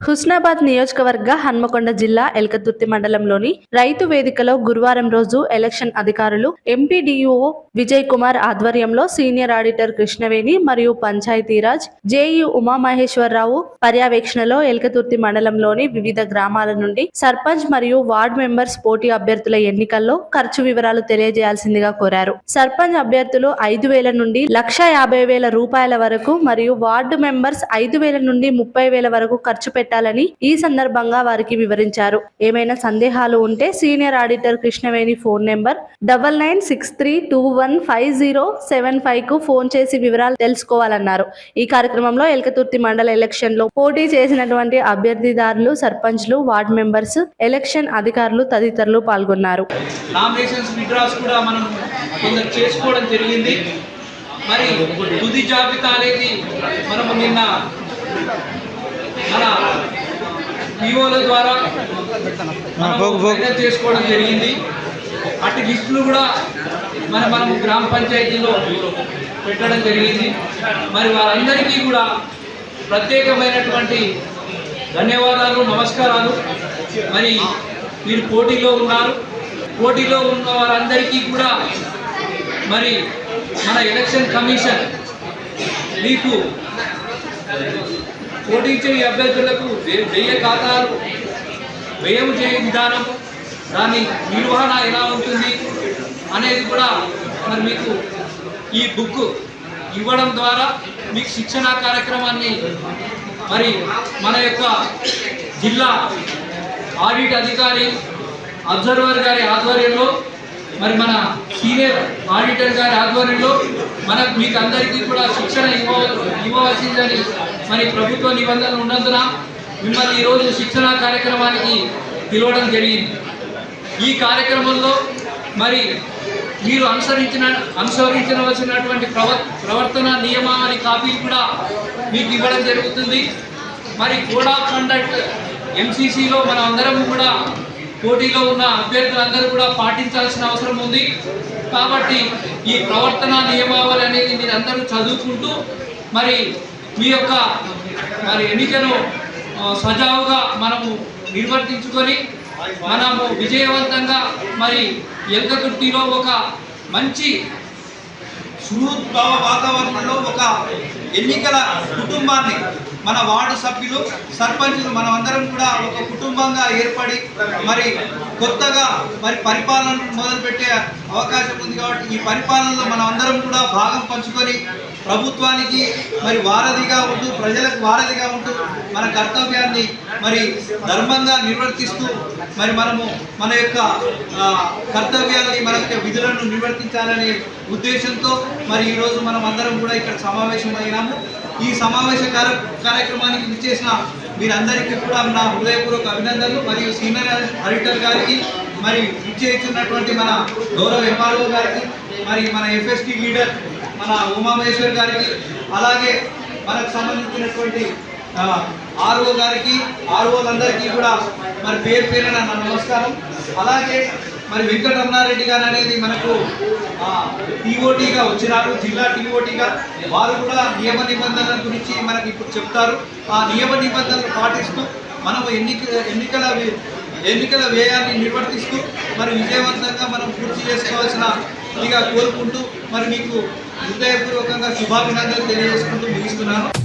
హుస్నాబాద్ నియోజకవర్గ హన్మకొండ జిల్లా ఎల్కతుర్తి మండలంలోని రైతు వేదికలో గురువారం రోజు ఎలక్షన్ అధికారులు ఎంపీడీఓ విజయ్ కుమార్ ఆధ్వర్యంలో సీనియర్ ఆడిటర్ కృష్ణవేణి మరియు పంచాయతీరాజ్ జేఈ ఉమామహేశ్వరరావు పర్యవేక్షణలో ఎల్కతుర్తి మండలంలోని వివిధ గ్రామాల నుండి సర్పంచ్ మరియు వార్డ్ మెంబర్స్ పోటీ అభ్యర్థుల ఎన్నికల్లో ఖర్చు వివరాలు తెలియజేయాల్సిందిగా కోరారు. సర్పంచ్ అభ్యర్థులు ఐదు వేల నుండి లక్ష యాభై వేల రూపాయల వరకు మరియు వార్డు మెంబర్స్ ఐదు వేల నుండి ముప్పై వేల వరకు ఖర్చు పెట్టాలని ఈ సందర్భంగా వారికి వివరించారు. ఏమైనా సందేహాలు ఉంటే senior auditor Krishnaveni phone number double nine six three two one five zero seven ఫైవ్కు phone చేసి వివరాలు తెలుసుకోవాలన్నారు. ఈ కార్యక్రమంలో ఎల్కతుర్తి మండల ఎలక్షన్లో పోటీ చేసినటువంటి అభ్యర్థిదారులు సర్పంచ్లు వార్డు మెంబర్స్ ఎలక్షన్ అధికారులు తదితరులు పాల్గొన్నారు. చేసుకోవడం జరిగింది. మరి తుది జాబితా అనేది మనము నిన్న మన ఈఓల ద్వారా చేసుకోవడం జరిగింది. అటు లిస్టులు కూడా మరి మనము గ్రామ పంచాయతీలో పెట్టడం జరిగింది. మరి వారందరికీ కూడా ప్రత్యేకమైనటువంటి ధన్యవాదాలు నమస్కారాలు. మరి మీరు పోటీలో ఉన్నారు. పోటీలో ఉన్న వారందరికీ కూడా మరి మన ఎలక్షన్ కమిషన్ మీకు పోటీ ఈ అభ్యర్థులకు వ్యయ ఖాతాలు వ్యయం చేయ విధానం దాని నిర్వహణ ఎలా ఉంటుంది అనేది కూడా మరి మీకు ఈ బుక్ ఇవ్వడం ద్వారా మీకు శిక్షణ కార్యక్రమాన్ని మరి మన యొక్క జిల్లా ఆడిట్ అధికారి అబ్జర్వర్ గారి ఆధ్వర్యంలో మరి మన సీనియర్ ఆడిటర్ గారి ఆధ్వర్యంలో మనకు మీకు అందరికీ కూడా శిక్షణ ఇవ్వ ఇవ్వవలసిందని మరి ప్రభుత్వ నిబంధనలు ఉన్నందున మిమ్మల్ని ఈరోజు శిక్షణ కార్యక్రమానికి పిలవడం జరిగింది. ఈ కార్యక్రమంలో మరి మీరు అనుసరించిన అనుసరించవలసినటువంటి ప్రవ ప్రవర్తన నియమావళి కాపీలు కూడా మీకు ఇవ్వడం జరుగుతుంది. మరి కోడ్ ఆఫ్ కండక్ట్ ఎంసీసీలో మనం అందరం కూడా పోటీలో ఉన్న అభ్యర్థులందరూ కూడా పాటించాల్సిన అవసరం ఉంది. కాబట్టి ఈ ప్రవర్తన నియమావళి అనేది మీరు అందరూ చదువుకుంటూ మరి మీ యొక్క మరి ఎన్నికను సజావుగా మనము నిర్వర్తించుకొని మనము విజయవంతంగా మరి ఎల్కతుర్తిలో ఒక మంచి సుహృద్భావ వాతావరణంలో ఒక ఎన్నికల కుటుంబాన్ని మన వార్డు సభ్యులు సర్పంచులు మనమందరం కూడా ఒక కుటుంబంగా ఏర్పడి మరి కొత్తగా మరి పరిపాలన మొదలుపెట్టే అవకాశం ఉంది కాబట్టి ఈ పరిపాలనలో మనం అందరం కూడా భాగం పంచుకొని ప్రభుత్వానికి మరి వారధిగా ఉంటూ ప్రజలకు వారధిగా ఉంటూ మన కర్తవ్యాన్ని మరి ధర్మంగా నిర్వర్తిస్తూ మరి మనము మన యొక్క కర్తవ్యాన్ని మన యొక్క విధులను నిర్వర్తించాలనే ఉద్దేశంతో మరి ఈరోజు మనం అందరం కూడా ఇక్కడ సమావేశమైనాము ఈ సమావేశ కార్య కార్యక్రమానికి విచ్చేసిన మీరందరికీ కూడా నా హృదయపూర్వక అభినందనలు మరియు సీనియర్ ఆడిటర్ గారికి మరి విచ్చేస్తున్నటువంటి మన గౌరవ ఎంఆర్ఓ గారికి మరి మన ఎఫ్ఎస్టీ లీడర్ మన ఉమామహేశ్వర్ గారికి అలాగే మనకు సంబంధించినటువంటి ఆర్ఓ గారికి ఆర్ఓలందరికీ కూడా మరి పేరు పేరున నా నమస్కారం. అలాగే మరి వెంకటరమణారెడ్డి గారు అనేది మనకు టీఓటీగా వచ్చినారు జిల్లా టీఓటీగా. వారు కూడా నియమ నిబంధనల గురించి మనకి ఇప్పుడు చెప్తారు. ఆ నియమ నిబంధనలు పాటిస్తూ మనం ఎన్నిక ఎన్నికల ఎన్నికల వ్యయాన్ని నిర్వర్తిస్తూ మరి విజయవంతంగా మనం పూర్తి చేసుకోవాల్సిన ఇక కోరుకుంటూ మరి మీకు హృదయపూర్వకంగా శుభాభినందనలు తెలియజేసుకుంటూ ముగిస్తున్నాను.